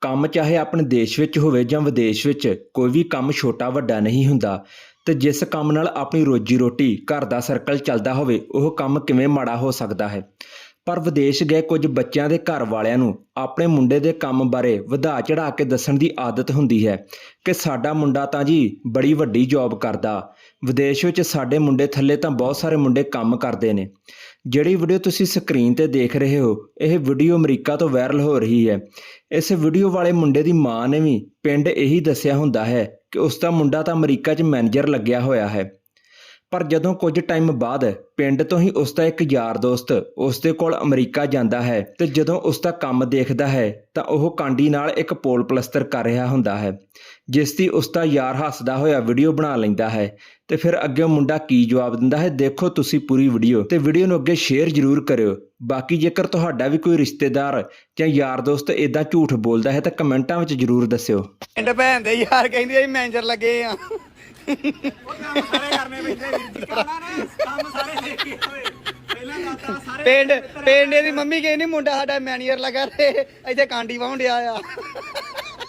ਕੰਮ ਚਾਹੇ ਆਪਣੇ ਦੇਸ਼ ਵਿੱਚ ਹੋਵੇ ਜਾਂ ਵਿਦੇਸ਼ ਵਿੱਚ, ਕੋਈ ਵੀ ਕੰਮ ਛੋਟਾ ਵੱਡਾ ਨਹੀਂ ਹੁੰਦਾ। ਤੇ ਜਿਸ ਕੰਮ ਨਾਲ ਆਪਣੀ ਰੋਜੀ ਰੋਟੀ, ਘਰ ਦਾ ਸਰਕਲ ਚੱਲਦਾ ਹੋਵੇ, ਉਹ ਕੰਮ ਕਿਵੇਂ ਮਾੜਾ ਹੋ ਸਕਦਾ ਹੈ? ਪਰ ਵਿਦੇਸ਼ ਗਏ ਕੁਝ ਬੱਚਿਆਂ ਦੇ ਘਰ ਵਾਲਿਆਂ ਨੂੰ ਆਪਣੇ ਮੁੰਡੇ ਦੇ ਕੰਮ ਬਾਰੇ ਵਧਾ ਚੜਾ ਕੇ ਦੱਸਣ ਦੀ ਆਦਤ ਹੁੰਦੀ ਹੈ ਕਿ ਸਾਡਾ ਮੁੰਡਾ ਤਾਂ ਜੀ ਬੜੀ ਵੱਡੀ ਜੌਬ ਕਰਦਾ। ਵਿਦੇਸ਼ ਵਿੱਚ ਸਾਡੇ ਮੁੰਡੇ ਥੱਲੇ ਤਾਂ ਬਹੁਤ ਸਾਰੇ ਮੁੰਡੇ ਕੰਮ ਕਰਦੇ ਨੇ। ਜਿਹੜੀ ਵੀਡੀਓ ਤੁਸੀਂ ਸਕਰੀਨ ਤੇ ਦੇਖ ਰਹੇ ਹੋ, ਇਹ ਵੀਡੀਓ ਅਮਰੀਕਾ ਤੋਂ ਵਾਇਰਲ ਹੋ ਰਹੀ ਹੈ। ਇਸ ਵੀਡੀਓ ਵਾਲੇ ਮੁੰਡੇ ਦੀ ਮਾਂ ਨੇ ਵੀ ਪਿੰਡ ਇਹੀ ਦੱਸਿਆ ਹੁੰਦਾ ਹੈ ਕਿ ਉਸ ਦਾ ਮੁੰਡਾ ਤਾਂ ਅਮਰੀਕਾ 'ਚ ਮੈਨੇਜਰ ਲੱਗਿਆ ਹੋਇਆ ਹੈ। ਪਰ ਜਦੋਂ ਕੁਝ ਟਾਈਮ ਬਾਅਦ ਪਿੰਡ ਤੋਂ ਹੀ ਉਸ ਦਾ ਇੱਕ ਯਾਰ ਦੋਸਤ ਉਸ ਦੇ ਕੋਲ ਅਮਰੀਕਾ ਜਾਂਦਾ ਹੈ ਤੇ ਜਦੋਂ ਉਸ ਦਾ ਕੰਮ ਦੇਖਦਾ ਹੈ ਤਾਂ ਉਹ ਕਾਂਡੀ ਨਾਲ ਇੱਕ ਪੋਲ ਪਲਸਤਰ ਕਰ ਰਿਹਾ ਹੁੰਦਾ ਹੈ, ਜਿਸ ਦੀ ਉਸ ਦਾ ਯਾਰ ਹੱਸਦਾ ਹੋਇਆ ਵੀਡੀਓ ਬਣਾ ਲੈਂਦਾ ਹੈ ਤੇ ਫਿਰ ਅੱਗੇ ਮੁੰਡਾ ਕੀ ਜਵਾਬ ਦਿੰਦਾ ਹੈ, ਦੇਖੋ ਤੁਸੀਂ ਪੂਰੀ ਵੀਡੀਓ ਤੇ ਵੀਡੀਓ ਨੂੰ ਅੱਗੇ ਸ਼ੇਅਰ ਜ਼ਰੂਰ ਕਰਿਓ। ਬਾਕੀ ਜੇਕਰ ਤੁਹਾਡਾ ਵੀ ਕੋਈ ਰਿਸ਼ਤੇਦਾਰ ਜਾਂ ਯਾਰ ਦੋਸਤ ਇਦਾਂ ਝੂਠ ਬੋਲਦਾ ਹੈ ਤਾਂ ਕਮੈਂਟਾਂ ਵਿੱਚ ਜ਼ਰੂਰ ਦੱਸਿਓ। ਪਿੰਡ ਭੈਣ ਦੇ ਯਾਰ ਕਹਿੰਦੀ ਅਸੀਂ ਮੈਨੇਜਰ ਲੱਗੇ ਆ। ਸਾਰੇ ਕਰਨੇ ਪੈਂਦੇ ਵੀਰ ਜੀ ਕਰਨਾ ਨਾ ਕੰਮ ਸਾਰੇ ਦੇਖੇ ਹੋਏ ਪਹਿਲਾਂ ਤਾਂ ਸਾਰੇ ਪਿੰਡ ਪਿੰਡ ਦੀ ਮੰਮੀ ਕਹਿੰਦੀ ਮੁੰਡਾ ਸਾਡਾ ਮੈਨੇਜਰ ਲੱਗਾ ਤੇ ਇੱਥੇ ਕਾਂਡੀ ਵਾਉਣ ਡਿਆ ਆ।